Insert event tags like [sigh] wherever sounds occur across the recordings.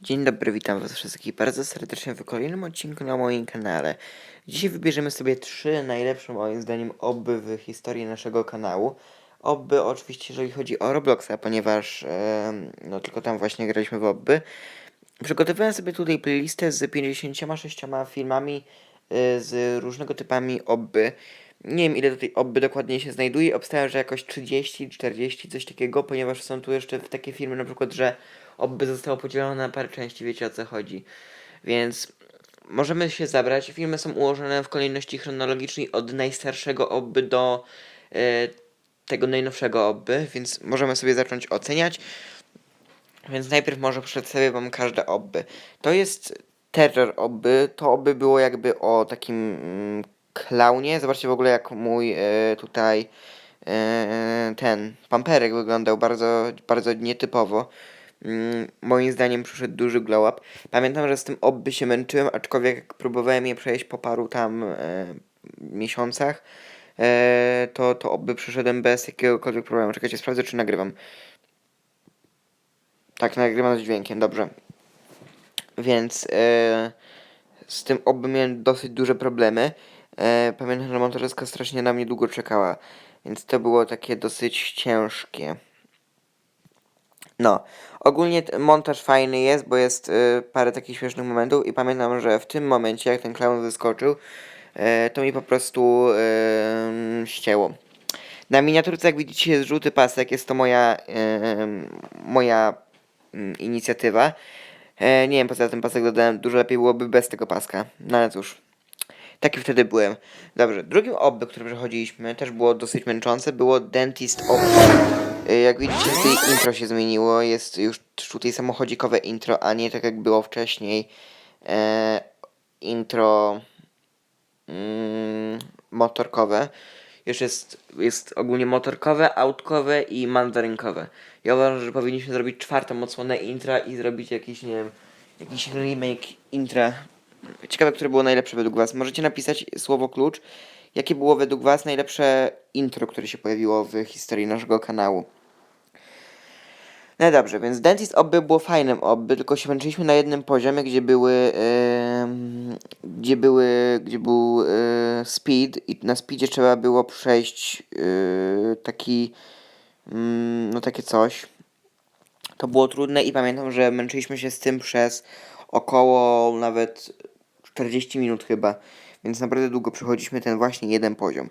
Dzień dobry, witam was wszystkich bardzo serdecznie w kolejnym odcinku na moim kanale. Dzisiaj wybierzemy sobie trzy najlepsze moim zdaniem obby w historii naszego kanału. Obby oczywiście jeżeli chodzi o Robloxa, ponieważ em, no tylko tam właśnie graliśmy w obby. Przygotowałem sobie tutaj playlistę z 56 filmami y, z różnego typami obby. Nie wiem ile tutaj obby dokładnie się znajduje, obstawiam, że jakoś 30, 40, coś takiego, ponieważ są tu jeszcze takie filmy na przykład, że obby zostało podzielone na parę części, wiecie o co chodzi. Więc możemy się zabrać. Filmy są ułożone w kolejności chronologicznej od najstarszego obby do e, tego najnowszego obby, więc możemy sobie zacząć oceniać. Więc najpierw może przedstawię wam każde obby. To jest terror obby. To obby było jakby o takim mm, klaunie. Zobaczcie w ogóle jak mój e, tutaj e, ten pamperek wyglądał bardzo, bardzo nietypowo. Mm, moim zdaniem przyszedł duży glow up. Pamiętam, że z tym obby się męczyłem, aczkolwiek jak próbowałem je przejść po paru tam e, miesiącach, e, to, to obby przyszedłem bez jakiegokolwiek problemu. Czekajcie, sprawdzę czy nagrywam. Tak, nagrywam z dźwiękiem, dobrze. Więc e, z tym obby miałem dosyć duże problemy. E, pamiętam, że montażystka strasznie na mnie długo czekała, więc to było takie dosyć ciężkie. No, ogólnie montaż fajny jest, bo jest y, parę takich śmiesznych momentów i pamiętam, że w tym momencie, jak ten clown wyskoczył, y, to mi po prostu y, ścięło. Na miniaturce, jak widzicie, jest żółty pasek, jest to moja, y, moja mm, inicjatywa. E, nie wiem, po co ten pasek dodałem, dużo lepiej byłoby bez tego paska, no ale cóż. Taki wtedy byłem. Dobrze, drugim obby, które przechodziliśmy, też było dosyć męczące, było Dentist Obby. Y, Jak widzicie, tutaj intro się zmieniło, jest już tutaj samochodzikowe intro, a nie tak jak było wcześniej e, intro mm, motorkowe. Już jest, jest ogólnie motorkowe, autkowe i mandarynkowe. Ja uważam, że powinniśmy zrobić czwartą odsłonę intra i zrobić jakiś, nie wiem, jakiś remake intra. Ciekawe, które było najlepsze według Was. Możecie napisać słowo klucz, jakie było według Was najlepsze intro, które się pojawiło w historii naszego kanału. No dobrze, więc Dentist Obby było fajnym Obby, tylko się męczyliśmy na jednym poziomie, gdzie były, em, gdzie były, gdzie był e, speed i na speedzie trzeba było przejść e, taki, mm, no takie coś. To było trudne i pamiętam, że męczyliśmy się z tym przez około nawet 40 minut chyba, więc naprawdę długo przechodziliśmy ten właśnie jeden poziom.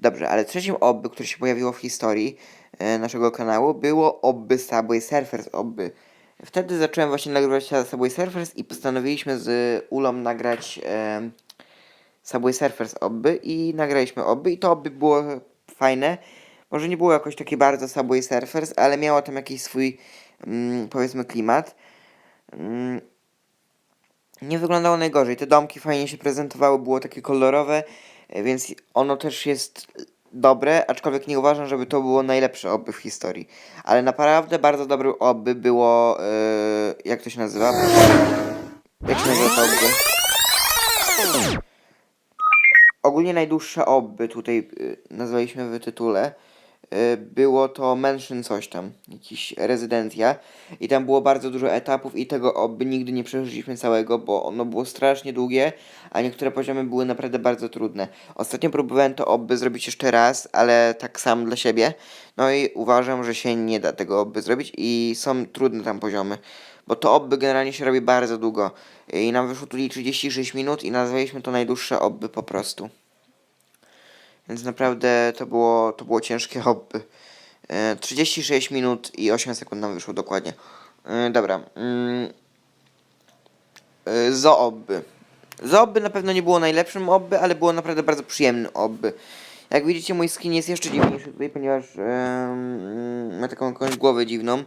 Dobrze, ale trzecim obby, które się pojawiło w historii naszego kanału, było obby Subway Surfers obby. Wtedy zacząłem właśnie nagrywać Subway Surfers i postanowiliśmy z Ulą nagrać e, Subway Surfers obby i nagraliśmy obby i to obby było fajne. Może nie było jakoś takie bardzo Subway Surfers, ale miało tam jakiś swój mm, powiedzmy klimat. Mm, nie wyglądało najgorzej. Te domki fajnie się prezentowały, było takie kolorowe, e, więc ono też jest dobre, aczkolwiek nie uważam, żeby to było najlepsze obby w historii. Ale naprawdę bardzo dobre obby było, e, jak to się nazywa? Jak się nazywa to obby? Ogólnie najdłuższe obby tutaj y, nazwaliśmy w tytule. Y, Było to Mansion coś tam, jakiś rezydencja i tam było bardzo dużo etapów i tego obby nigdy nie przeżyliśmy całego, bo ono było strasznie długie, a niektóre poziomy były naprawdę bardzo trudne. Ostatnio próbowałem to obby zrobić jeszcze raz, ale tak sam dla siebie. No i uważam, że się nie da tego obby zrobić i są trudne tam poziomy. Bo to obby generalnie się robi bardzo długo. I nam wyszło tutaj 36 minut i nazwaliśmy to najdłuższe obby po prostu. Więc naprawdę to było, to było ciężkie hobby. E, 36 minut i 8 sekund nam wyszło dokładnie. E, dobra. Mm, e, Zoobby. Zoobby na pewno nie było najlepszym obby, ale było naprawdę bardzo przyjemnym obby. Jak widzicie, mój skin jest jeszcze dziwniejszy tutaj, ponieważ em, ma taką jakąś głowę dziwną.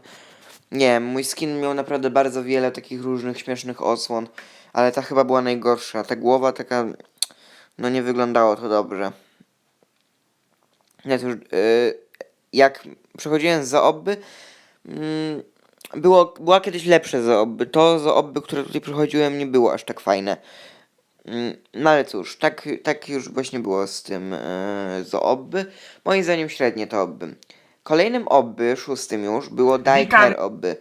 Nie mój skin miał naprawdę bardzo wiele takich różnych śmiesznych odsłon, ale ta chyba była najgorsza. Ta głowa taka, no nie wyglądało to dobrze. To już, yy, jak przechodziłem z zaobby, mm, było, była kiedyś lepsze zaobby. To zaobby, które tutaj przechodziłem, nie było aż tak fajne. Mm, No ale cóż, tak, tak już właśnie było z tym yy, zaobby. Moim zdaniem średnie to obby. Kolejnym obby, szóstym już, było Diker obby.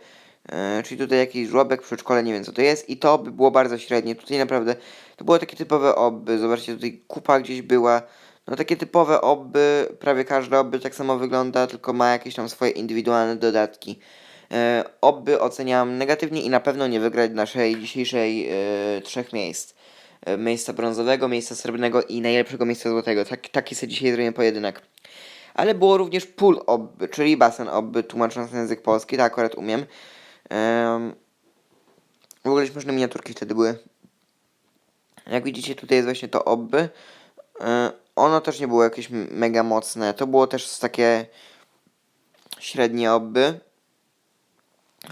E, czyli tutaj jakiś żłobek, przedszkole, nie wiem co to jest. I to by było bardzo średnie. Tutaj naprawdę to było takie typowe obby. Zobaczcie, tutaj kupa gdzieś była. No takie typowe obby, prawie każde obby tak samo wygląda, tylko ma jakieś tam swoje indywidualne dodatki. E, obby oceniam negatywnie i na pewno nie wygrać naszej dzisiejszej e, trzech miejsc. E, miejsca brązowego, miejsca srebrnego i najlepszego miejsca złotego. Tak, taki sobie dzisiaj zrobimy pojedynek. Ale było również pool obby, czyli basen obby, tłumacząc na język polski, to akurat umiem. Em, w ogóle śmieszne miniaturki wtedy były. Jak widzicie, tutaj jest właśnie to obby. E, ono też nie było jakieś mega mocne. To było też takie średnie obby.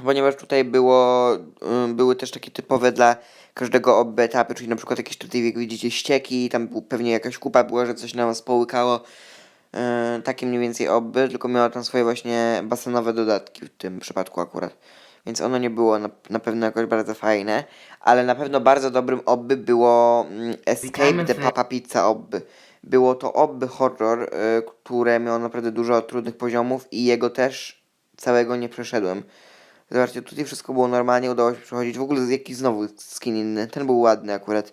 Ponieważ tutaj było, y, były też takie typowe dla każdego obby etapy, czyli na przykład jakieś tutaj, jak widzicie, ścieki, tam był, pewnie jakaś kupa była, że coś nam społykało. Yy, takie mniej więcej obby, tylko miało tam swoje właśnie basenowe dodatki w tym przypadku akurat. Więc ono nie było na, na pewno jakoś bardzo fajne, ale na pewno bardzo dobrym obby było mm, Escape the Papa Pizza obby. Było to obby horror, y, które miało naprawdę dużo trudnych poziomów i jego też całego nie przeszedłem. Zobaczcie, tutaj wszystko było normalnie, udało się przechodzić. W ogóle jakiś znowu skin inny. Ten był ładny akurat.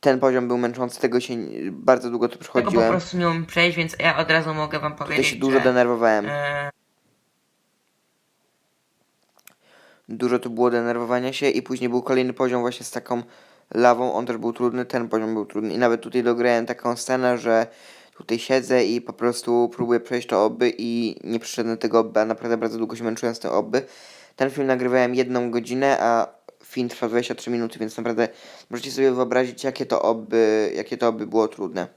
Ten poziom był męczący, tego się bardzo długo to Tego po przechodziłem. prostu nie umiem przejść, więc ja od razu mogę wam Tutaj powiedzieć, się dużo że, denerwowałem. e, Dużo tu było denerwowania się i później był kolejny poziom właśnie z taką lawą. On też był trudny, ten poziom był trudny. I nawet tutaj dograłem taką scenę, że tutaj siedzę i po prostu próbuję przejść to obby i nie przeszedłem tego obby, a naprawdę bardzo długo się męczyłem z tym obby. Ten film nagrywałem jedną godzinę, a film trwa 23 minuty, więc naprawdę możecie sobie wyobrazić, jakie to obby, jakie to obby było trudne.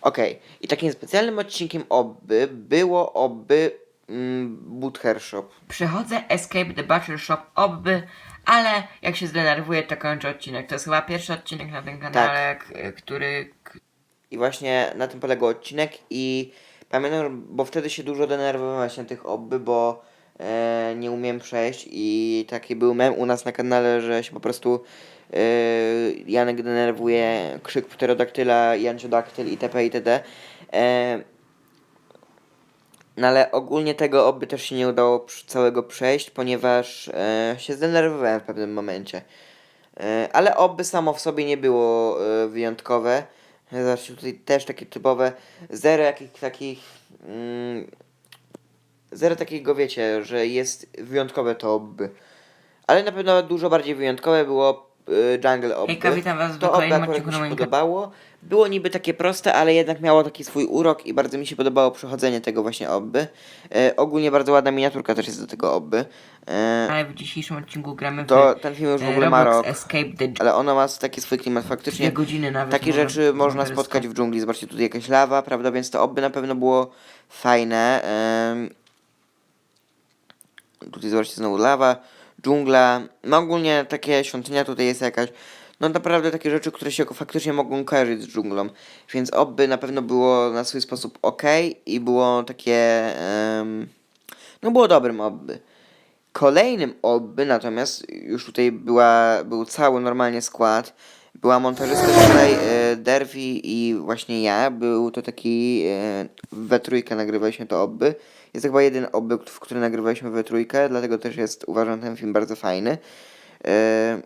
Okej, i takim specjalnym odcinkiem obby było obby mm, Butcher Shop. Przychodzę Escape the Butcher Shop obby, ale jak się zdenerwuję, to kończę odcinek. To jest chyba pierwszy odcinek na tym kanale, Tak. k- który... k- I właśnie na tym polegał odcinek i pamiętam, bo wtedy się dużo denerwowałem właśnie na tych obby, bo e, nie umiem przejść i taki był mem u nas na kanale, że się po prostu e, Janek denerwuje, krzyk pterodaktyla, janciodaktyl itp. itd. E, no ale ogólnie tego obby też się nie udało całego przejść, ponieważ e, się zdenerwowałem w pewnym momencie. E, ale obby samo w sobie nie było e, wyjątkowe. Zobaczcie, tutaj też takie typowe, zero jakich takich, mm, zero takiego wiecie, że jest wyjątkowe to obby. Ale na pewno dużo bardziej wyjątkowe było Jungle Obby. Hejka, witam was w to kolejnym mi się podobało. Było niby takie proste, ale jednak miało taki swój urok i bardzo mi się podobało przechodzenie tego właśnie obby. E, ogólnie bardzo ładna miniaturka też jest do tego obby. E, Ale w dzisiejszym odcinku gramy w to ten film już w e, ogóle ma rok. Escape the Ale ono ma taki swój klimat faktycznie. godziny nawet. Takie może- rzeczy można może spotkać w dżungli. Zobaczcie, tutaj jakaś lawa, prawda? Więc to obby na pewno było fajne. Em, tutaj zobaczcie znowu lawa, dżungla. No ogólnie takie świątynia tutaj jest jakaś. No naprawdę takie rzeczy, które się faktycznie mogą kojarzyć z dżunglą. Więc obby na pewno było na swój sposób ok i było takie... em, no było dobrym obby. Kolejnym obby natomiast już tutaj była, był cały normalnie skład. Była montażystka tutaj, e, Derby i właśnie ja. Był to taki, e, we trójkę nagrywaliśmy to obby. Jest to chyba jeden obby, w który nagrywaliśmy we trójkę, dlatego też jest, uważam ten film bardzo fajny. E,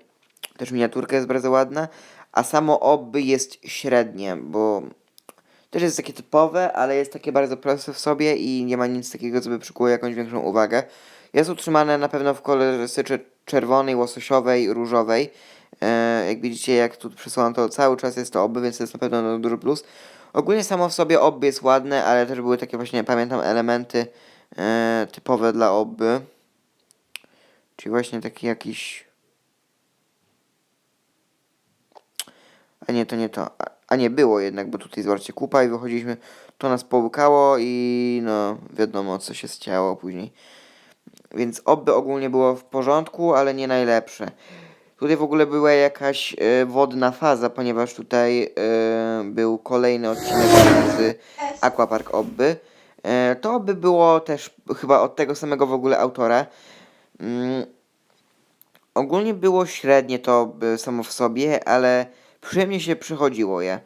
też miniaturka jest bardzo ładna, a samo obby jest średnie, bo też jest takie typowe, ale jest takie bardzo proste w sobie i nie ma nic takiego, co by przykuło jakąś większą uwagę. Jest utrzymane na pewno w kolorystyce czerwonej, łososiowej, różowej. E, jak widzicie, jak tu przesyłam to cały czas jest to obby, więc to jest na pewno no, duży plus. Ogólnie samo w sobie obby jest ładne, ale też były takie właśnie, pamiętam, elementy e, typowe dla obby. Czyli właśnie taki jakiś... A nie, to nie to. A, nie, było jednak, bo tutaj zobaczcie, kupa i wychodziliśmy, to nas połykało i no, wiadomo co się chciało później. Więc obby ogólnie było w porządku, ale nie najlepsze. Tutaj w ogóle była jakaś e, wodna faza, ponieważ tutaj e, był kolejny odcinek z Aquapark Obby. E, to obby było też chyba od tego samego w ogóle autora. Mm, ogólnie było średnie to samo w sobie, ale przyjemnie się przychodziło je.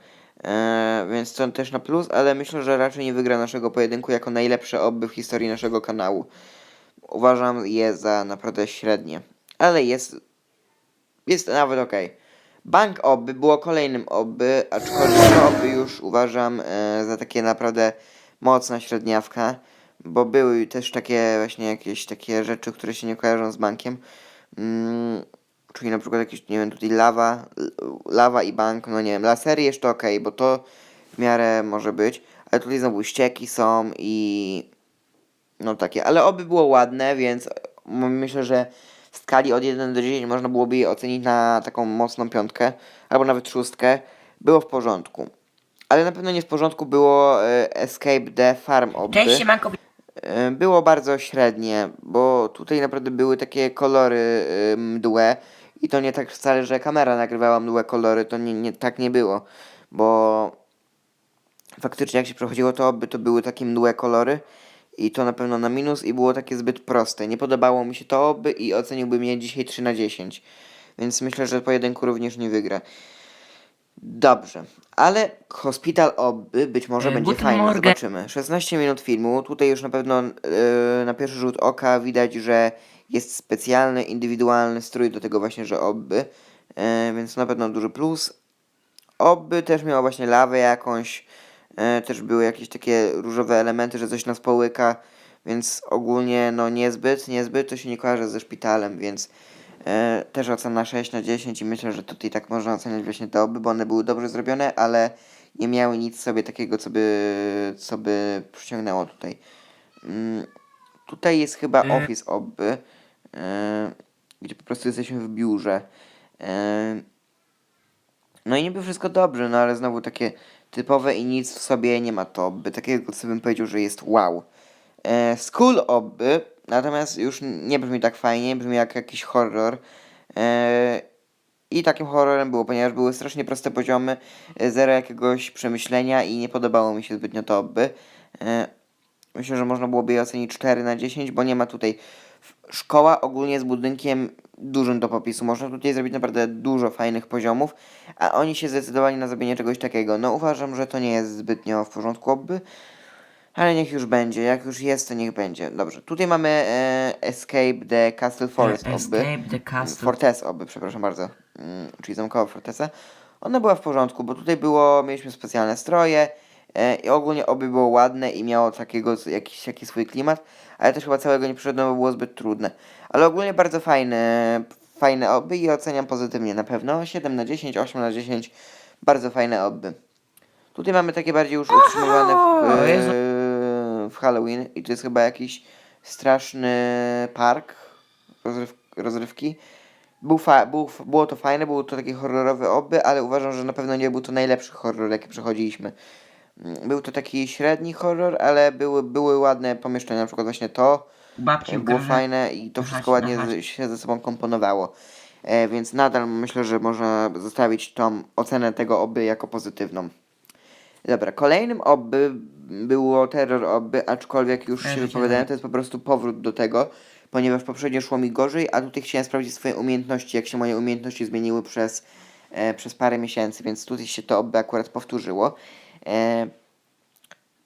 Więc to też na plus, ale myślę, że raczej nie wygra naszego pojedynku jako najlepsze obby w historii naszego kanału. uważam je za naprawdę średnie. Ale jest, jest nawet ok. Bank oby było kolejnym oby, aczkolwiek to oby już uważam e, za takie naprawdę mocna średniawka, bo były też takie właśnie jakieś takie rzeczy, które się nie kojarzą z bankiem. Mm, czyli na przykład jakieś, nie wiem, tutaj lawa, lawa i bank, no nie wiem, lasery jeszcze ok, bo to w miarę może być, ale tutaj znowu ścieki są i no takie, ale oby było ładne, więc myślę, że w skali od 1 do 10 można byłoby je ocenić na taką mocną piątkę, albo nawet szóstkę. Było w porządku. Ale na pewno nie w porządku było e, Escape the Farm. Cześć, siemanko, E, Było bardzo średnie, bo tutaj naprawdę były takie kolory e, mdłe i to nie tak wcale, że kamera nagrywała mdłe kolory, to nie, nie, tak nie było, bo faktycznie jak się przechodziło to oby to były takie mdłe kolory i to na pewno na minus i było takie zbyt proste. Nie podobało mi się to oby i oceniłbym je dzisiaj 3 na 10, więc myślę, że pojedynku również nie wygra. Dobrze, ale Hospital Oby być może E, będzie fajny, Morgen. zobaczymy. 16 minut filmu, tutaj już na pewno e, na pierwszy rzut oka widać, że jest specjalny, indywidualny strój do tego właśnie, że Oby, e, więc na pewno duży plus. Oby też miała właśnie lawę jakąś, też były jakieś takie różowe elementy, że coś nas połyka, więc ogólnie no niezbyt, niezbyt, to się nie kojarzy ze szpitalem, więc e, też ocena 6 na 10 i myślę, że tutaj tak można oceniać właśnie te oby, bo one były dobrze zrobione, ale nie miały nic sobie takiego, co by, co by przyciągnęło tutaj. Mm, tutaj jest chyba Mm. office oby, e, gdzie po prostu jesteśmy w biurze. No i niby wszystko dobrze, no ale znowu takie typowe i nic w sobie nie ma to oby. Takiego, co bym powiedział, że jest wow. E, school oby, natomiast już nie brzmi tak fajnie, brzmi jak jakiś horror. E, I takim horrorem było, ponieważ były strasznie proste poziomy, e, zero jakiegoś przemyślenia i nie podobało mi się zbytnio to oby. E, myślę, że można byłoby je ocenić 4 na 10, bo nie ma tutaj... Szkoła ogólnie z budynkiem dużym do popisu. Można tutaj zrobić naprawdę dużo fajnych poziomów, a oni się zdecydowali na zrobienie czegoś takiego. No uważam, że to nie jest zbytnio w porządku oby, ale niech już będzie. Jak już jest, to niech będzie. Dobrze, tutaj mamy e, Escape the Castle Forest oby. Escape the Castle. Fortes oby, przepraszam bardzo. Mm, czyli zamkowa fortesa. Ona była w porządku, bo tutaj było, mieliśmy specjalne stroje i ogólnie oby było ładne i miało takiego jakiś, jakiś swój klimat, ale też chyba całego nie przeszedłem, bo było zbyt trudne. Ale ogólnie bardzo fajne, fajne oby i oceniam pozytywnie na pewno. 7 na 10, 8 na 10, bardzo fajne oby. Tutaj mamy takie bardziej już utrzymywane w, e, w Halloween i to jest chyba jakiś straszny park rozryw, rozrywki. Był fa- był, było to fajne, było to takie horrorowe oby, ale uważam, że na pewno nie był to najlepszy horror, jaki przechodziliśmy. Był to taki średni horror, ale były, były ładne pomieszczenia, na przykład właśnie to Babci e, było fajne i to wszystko ładnie z, się ze sobą komponowało. E, więc nadal myślę, że można zostawić tą ocenę tego oby jako pozytywną. Dobra, kolejnym oby było terror oby, aczkolwiek już się wypowiadałem, to jest po prostu powrót do tego, ponieważ poprzednio szło mi gorzej, a tutaj chciałem sprawdzić swoje umiejętności, jak się moje umiejętności zmieniły przez, e, przez parę miesięcy, więc tutaj się to oby akurat powtórzyło. E,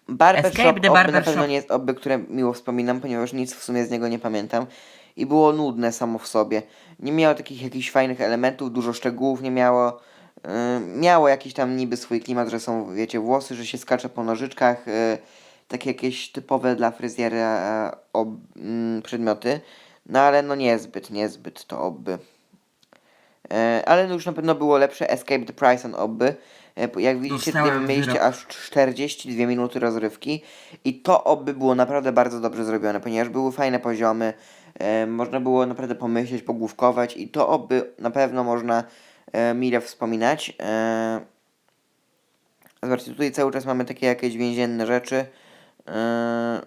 Barbershop Escape the oby na Barbershop. pewno nie jest oby, które miło wspominam, ponieważ nic w sumie z niego nie pamiętam. I było nudne samo w sobie. Nie miało takich jakichś fajnych elementów, dużo szczegółów nie miało. Yy, miało jakiś tam niby swój klimat, że są, wiecie, włosy, że się skacze po nożyczkach. Yy, takie jakieś typowe dla fryzjera e, ob, mm, przedmioty. No ale no niezbyt, niezbyt to oby. E, ale no już na pewno było lepsze Escape the Price on oby. E, jak widzicie, tutaj Dostałem mieliście wyrok. aż 42 minuty rozrywki i to oby było naprawdę bardzo dobrze zrobione, ponieważ były fajne poziomy, e, można było naprawdę pomyśleć, pogłówkować i to oby na pewno można e, mile wspominać. E, zobaczcie, tutaj cały czas mamy takie jakieś więzienne rzeczy. E,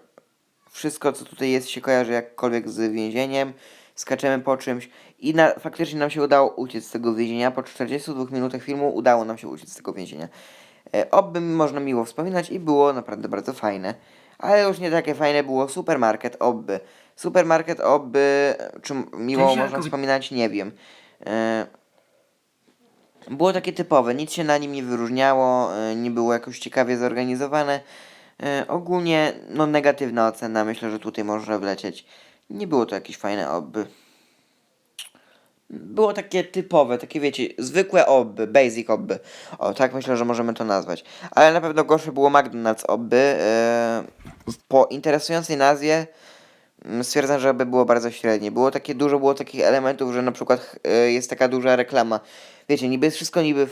wszystko, co tutaj jest, się kojarzy jakkolwiek z więzieniem. Skaczemy po czymś i na, faktycznie nam się udało uciec z tego więzienia. Po 42 minutach filmu udało nam się uciec z tego więzienia. E, oby można miło wspominać i było naprawdę bardzo fajne. Ale już nie takie fajne było Supermarket Oby. Supermarket Oby, czy miło Cześć, można Jakub. wspominać, nie wiem. E, było takie typowe, nic się na nim nie wyróżniało, e, nie było jakoś ciekawie zorganizowane. E, ogólnie, no negatywna ocena, myślę, że tutaj może wlecieć. Nie było to jakieś fajne obby. Było takie typowe, takie wiecie, zwykłe obby, basic obby. O, tak myślę, że możemy to nazwać. Ale na pewno gorsze było McDonald's obby. E, po interesującej nazwie mm, stwierdzam, że by było bardzo średnie. Było takie dużo, było takich elementów, że na przykład e, jest taka duża reklama. Wiecie, niby jest wszystko, niby,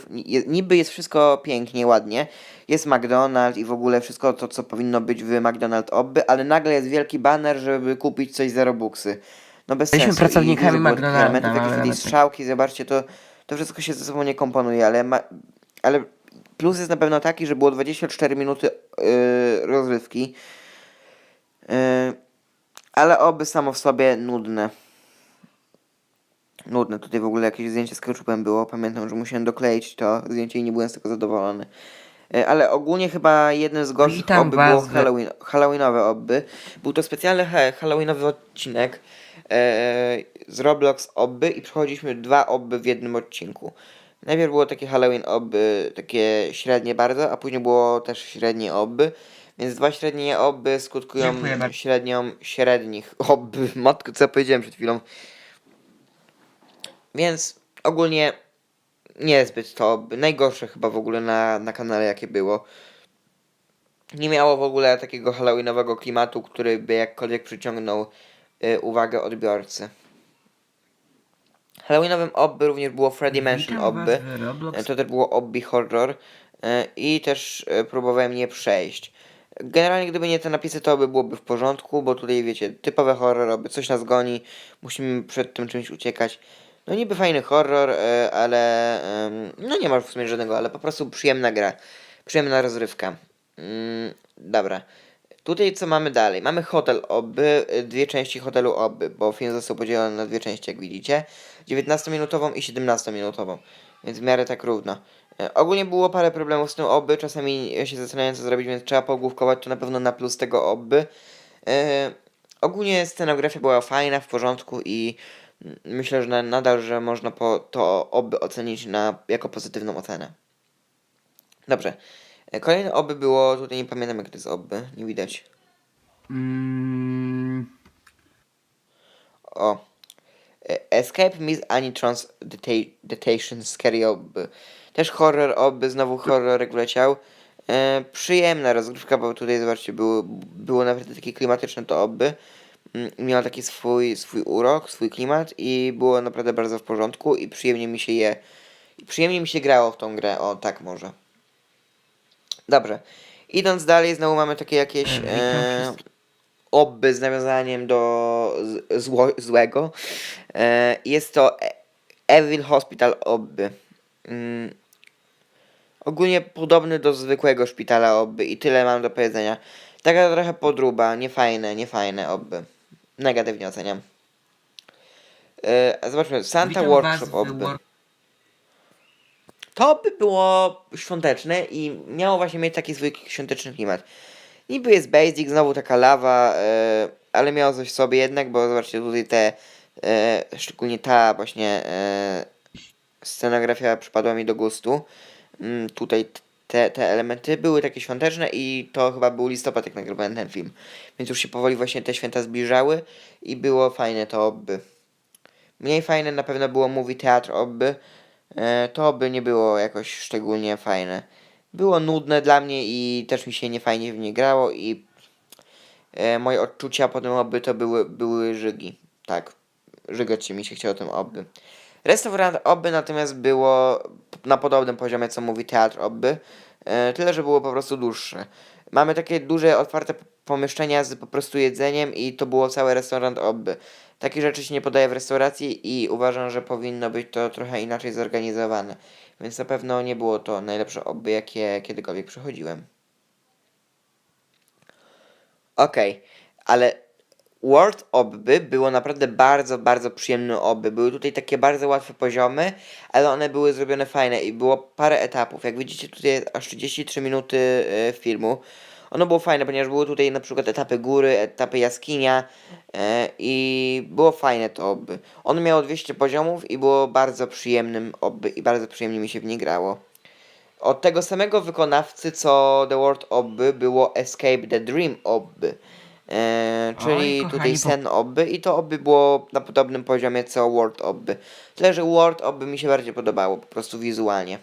niby jest wszystko pięknie, ładnie. Jest McDonald's i w ogóle wszystko to, co powinno być w McDonald's obby, ale nagle jest wielki banner, żeby kupić coś za Robuxy. No bez Jesteśmy sensu. I pracownikami było takich McDonalda, elementów, jakieś tutaj nawet tak. strzałki, zobaczcie, to, to wszystko się ze sobą nie komponuje, ale, ma, ale plus jest na pewno taki, że było 24 minuty yy, rozrywki. Yy, ale oby samo w sobie nudne. Nudne. Tutaj w ogóle jakieś zdjęcie z ketchupem było. Pamiętam, że musiałem dokleić to zdjęcie i nie byłem z tego zadowolony. Yy, Ale ogólnie chyba jednym z gorszych Witam było was w- Halloween, Halloweenowe obby. Był to specjalny he, Halloweenowy odcinek z Roblox obby i przechodziliśmy dwa obby w jednym odcinku. Najpierw było takie Halloween obby, takie średnie bardzo, a później było też średnie obby. Więc dwa średnie obby skutkują Dziękuję średnią średnich obby. [laughs] Matko, co ja powiedziałem przed chwilą. Więc ogólnie niezbyt to obby. Najgorsze chyba w ogóle na, na kanale jakie było. Nie miało w ogóle takiego halloweenowego klimatu, który by jakkolwiek przyciągnął uwagę odbiorcy. Halloweenowym obby również było Freddy Mansion obby. E, To też było obby horror e, i też próbowałem je przejść. Generalnie gdyby nie te napisy, to by byłoby w porządku, bo tutaj wiecie, typowe horror, obby coś nas goni, musimy przed tym czymś uciekać. No niby fajny horror, ale no nie ma w sumie żadnego, ale po prostu przyjemna gra, przyjemna rozrywka. Mm, dobra. Tutaj co mamy dalej? Mamy hotel obby, y, dwie części hotelu obby, bo film został podzielony na dwie części, jak widzicie. 19-minutową i 17-minutową, więc w miarę tak równo. E, Ogólnie było parę problemów z tym obby, czasami się zastanawiałem co zrobić, więc trzeba pogłówkować to na pewno na plus tego obby. E, ogólnie scenografia była fajna, w porządku i myślę, że na, nadal, że można po to obby ocenić na, jako pozytywną ocenę. Dobrze. Kolejne obby było, tutaj nie pamiętam jak to jest obby, nie widać. Mm, O. Escape Miss Anitron's Deta- Detention Scary Obby. Też horror obby, znowu horrorek wleciał. E, przyjemna rozgrywka, bo tutaj zobaczcie, było, było naprawdę takie klimatyczne to obby. Mm, Miało taki swój, swój urok, swój klimat i było naprawdę bardzo w porządku i przyjemnie mi się je, przyjemnie mi się grało w tą grę, o tak może. Dobrze. Idąc dalej, znowu mamy takie jakieś E, e, obby z nawiązaniem do zło, złego. E, jest to E- Evil Hospital obby. Mm. Ogólnie podobny do zwykłego szpitala obby i tyle mam do powiedzenia. Taka trochę podruba, niefajne, niefajne obby. Negatywnie oceniam. E, zobaczmy, Santa witam Workshop obby. Wor- To by było świąteczne i miało właśnie mieć taki swój świąteczny klimat. Niby jest basic, znowu taka lawa, e, ale miało coś w sobie jednak, bo zobaczcie tutaj te, e, szczególnie ta właśnie e, scenografia przypadła mi do gustu. Mm, tutaj te, te elementy były takie świąteczne i to chyba był listopad, jak nagrywałem ten film. Więc już się powoli właśnie te święta zbliżały i było fajne to obby. Mniej fajne na pewno było Movie Teatr obby. E, to by nie było jakoś szczególnie fajne. Było nudne dla mnie i też mi się niefajnie w nie grało i e, moje odczucia po tym obby to były, były żygi. Tak, żygać się mi się chciało tym obby. Restaurant obby natomiast było na podobnym poziomie co mówi teatr obby, e, tyle że było po prostu dłuższe. Mamy takie duże, otwarte pomieszczenia z po prostu jedzeniem i to było cały restaurant obby. Takie rzeczy się nie podaje w restauracji i uważam, że powinno być to trochę inaczej zorganizowane. Więc na pewno nie było to najlepsze obby, jakie kiedykolwiek przechodziłem. Okej, ale World Obby było naprawdę bardzo, bardzo przyjemne obby. Były tutaj takie bardzo łatwe poziomy, ale one były zrobione fajne i było parę etapów. Jak widzicie tutaj jest aż 33 minuty e, filmu. Ono było fajne, ponieważ były tutaj na przykład etapy góry, etapy jaskinia e, i było fajne to obby. Ono miało 200 poziomów i było bardzo przyjemnym obby i bardzo przyjemnie mi się w nie grało. Od tego samego wykonawcy co The World Obby było Escape the Dream Obby. E, czyli Oj, tutaj sen obby i to obby było na podobnym poziomie co Word obby. Tyle, że Word obby mi się bardziej podobało, po prostu wizualnie.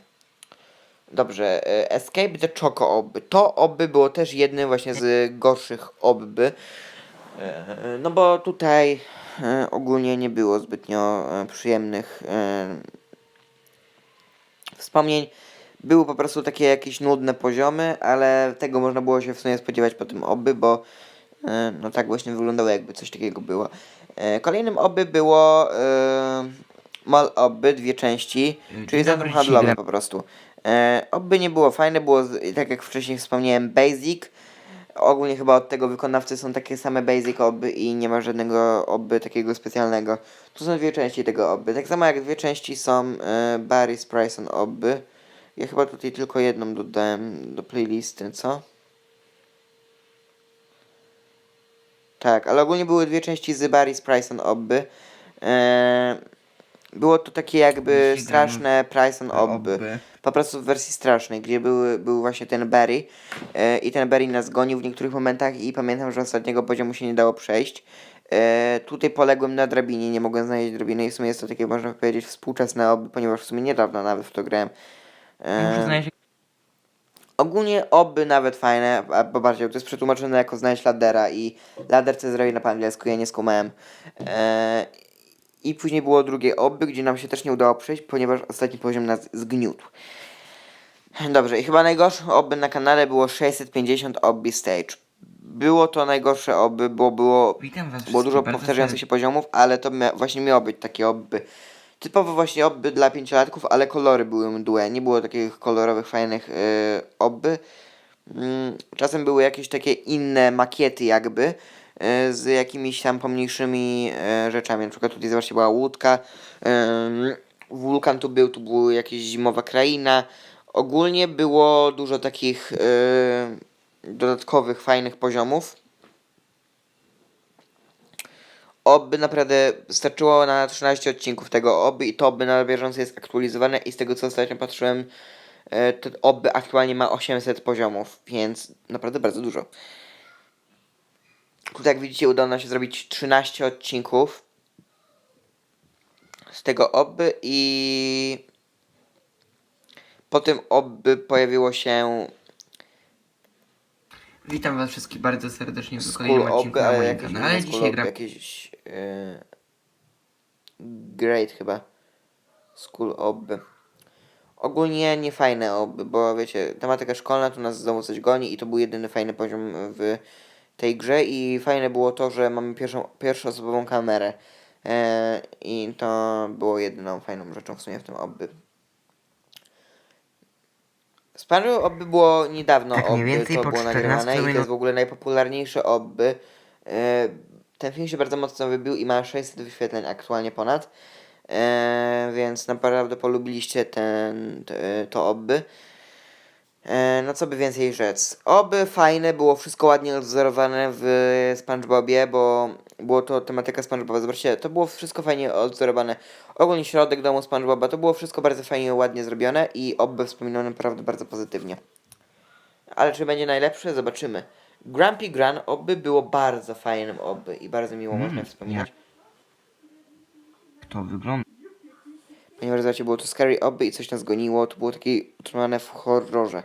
Dobrze, e, Escape the Choco obby. To obby było też jednym właśnie z gorszych obby. E, No bo tutaj e, ogólnie nie było zbytnio przyjemnych wspomnień. Były po prostu takie jakieś nudne poziomy, ale tego można było się w sumie spodziewać po tym obby, bo no tak właśnie wyglądało jakby coś takiego było. Kolejnym obby było e, Mall obby, dwie części, Dzień czyli handlowe dzisiaj po prostu. E, Obby nie było fajne, było z- tak jak wcześniej wspomniałem basic. Ogólnie chyba od tego wykonawcy są takie same basic obby i nie ma żadnego obby takiego specjalnego. Tu są dwie części tego obby. Tak samo jak dwie części są e, Barry's Bryson obby. Ja chyba tutaj tylko jedną dodałem do playlisty, co? Tak, ale ogólnie były dwie części z Barry's Bryson obby. E, było to takie jakby Jeśli gramy straszne Bryson obby po prostu w wersji strasznej, gdzie były, był właśnie ten Barry e, i ten Barry nas gonił w niektórych momentach i pamiętam, że ostatniego poziomu się nie dało przejść. E, tutaj poległem na drabinie, nie mogłem znaleźć drabiny i w sumie jest to takie, można powiedzieć, współczesne obby, ponieważ w sumie niedawno nawet w to grałem. Muszę E, znaleźć ogólnie obby nawet fajne, a bo bardziej to jest przetłumaczone jako znaleźć ladera i lader co zrobi na po angielsku, ja nie skumałem. E, I później było drugie obby, gdzie nam się też nie udało przejść, ponieważ ostatni poziom nas zgniótł. Dobrze, i chyba najgorsze obby na kanale było 650 obby stage. Było to najgorsze obby, bo było, było dużo powtarzających się poziomów, ale to mia właśnie miało być takie obby. Typowo właśnie obby dla pięciolatków, ale kolory były mdłe. Nie było takich kolorowych, fajnych yy, obby. Mm, czasem były jakieś takie inne makiety jakby z jakimiś tam pomniejszymi yy, rzeczami. Na przykład tutaj zobaczcie była łódka, wulkan tu był, tu była jakaś zimowa kraina. Ogólnie było dużo takich yy, dodatkowych, fajnych poziomów. Oby naprawdę starczyło na 13 odcinków tego oby i to oby na bieżąco jest aktualizowane i z tego co ostatnio patrzyłem, e, to oby aktualnie ma 800 poziomów, więc naprawdę bardzo dużo. Tutaj jak widzicie udało nam się zrobić 13 odcinków z tego oby i po tym oby pojawiło się Witam was wszystkich bardzo serdecznie w School kolejnym odcinku oby, na ale moim jakieś kanale. school Dzisiaj oby, gram jakieś e, great chyba. School oby. Ogólnie nie fajne oby, bo wiecie, tematyka szkolna tu nas znowu coś goni i to był jedyny fajny poziom w tej grze i fajne było to, że mamy pierwszą, pierwszoosobową kamerę. E, I to było jedyną fajną rzeczą w sumie w tym oby. Spaniu oby było niedawno Tak więcej to było 14 nagrywane i to jest w ogóle najpopularniejsze oby. E, Ten film się bardzo mocno wybił i ma 600 wyświetleń aktualnie ponad. E, więc naprawdę polubiliście ten, te, to oby. E, no co by więcej rzec. Oby fajne, było wszystko ładnie odzorowane w SpongeBobie, bo było to tematyka SpongeBoba. Zobaczcie, to było wszystko fajnie odzorowane. Ogólnie środek domu SpongeBoba, to było wszystko bardzo fajnie, ładnie zrobione i oby wspominał naprawdę bardzo pozytywnie. Ale czy będzie najlepsze? Zobaczymy. Grumpy Gran oby było bardzo fajnym oby i bardzo miło Mm, można wspominać. to wygląda. Zobaczcie, było to scary oby i coś nas goniło, to było takie utrzymane w horrorze.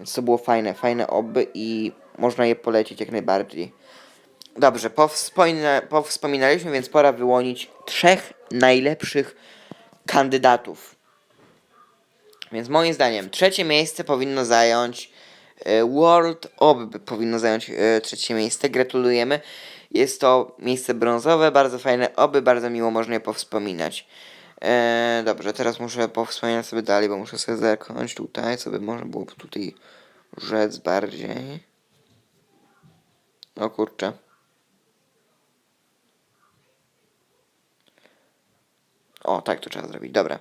Więc to było fajne, fajne oby i można je polecić jak najbardziej. Dobrze, powspomina, powspominaliśmy, więc pora wyłonić trzech najlepszych kandydatów. Więc moim zdaniem trzecie miejsce powinno zająć e, World Oby powinno zająć e, trzecie miejsce. Gratulujemy. Jest to miejsce brązowe, bardzo fajne oby, bardzo miło można je powspominać. E, dobrze, teraz muszę powspominać sobie dalej, bo muszę sobie zerknąć tutaj, co by można było tutaj rzec bardziej. O kurczę. O, tak to trzeba zrobić, dobra.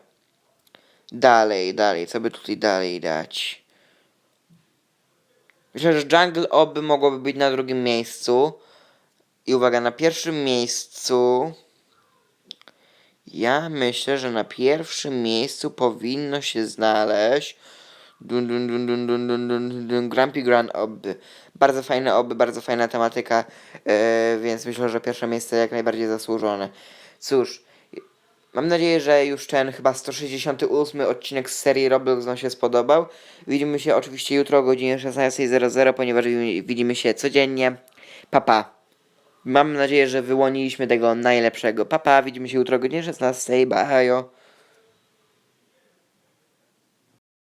Dalej, dalej, co by tutaj dalej dać? Myślę, że Jungle Oby mogłoby być na drugim miejscu. I uwaga, na pierwszym miejscu. Ja myślę, że na pierwszym miejscu powinno się znaleźć Dun, dun, dun, dun, dun, dun, dun, dun. Grumpy Grand Obby. Bardzo fajne obby, bardzo fajna tematyka, e, więc myślę, że pierwsze miejsce jak najbardziej zasłużone. Cóż, mam nadzieję, że już ten chyba 168 odcinek z serii Roblox Wam się spodobał. Widzimy się oczywiście jutro o godzinie 16.00, ponieważ wi- widzimy się codziennie. Papa. Pa. Mam nadzieję, że wyłoniliśmy tego najlepszego. Papa, pa, widzimy się jutro o godzinie 16. Bye.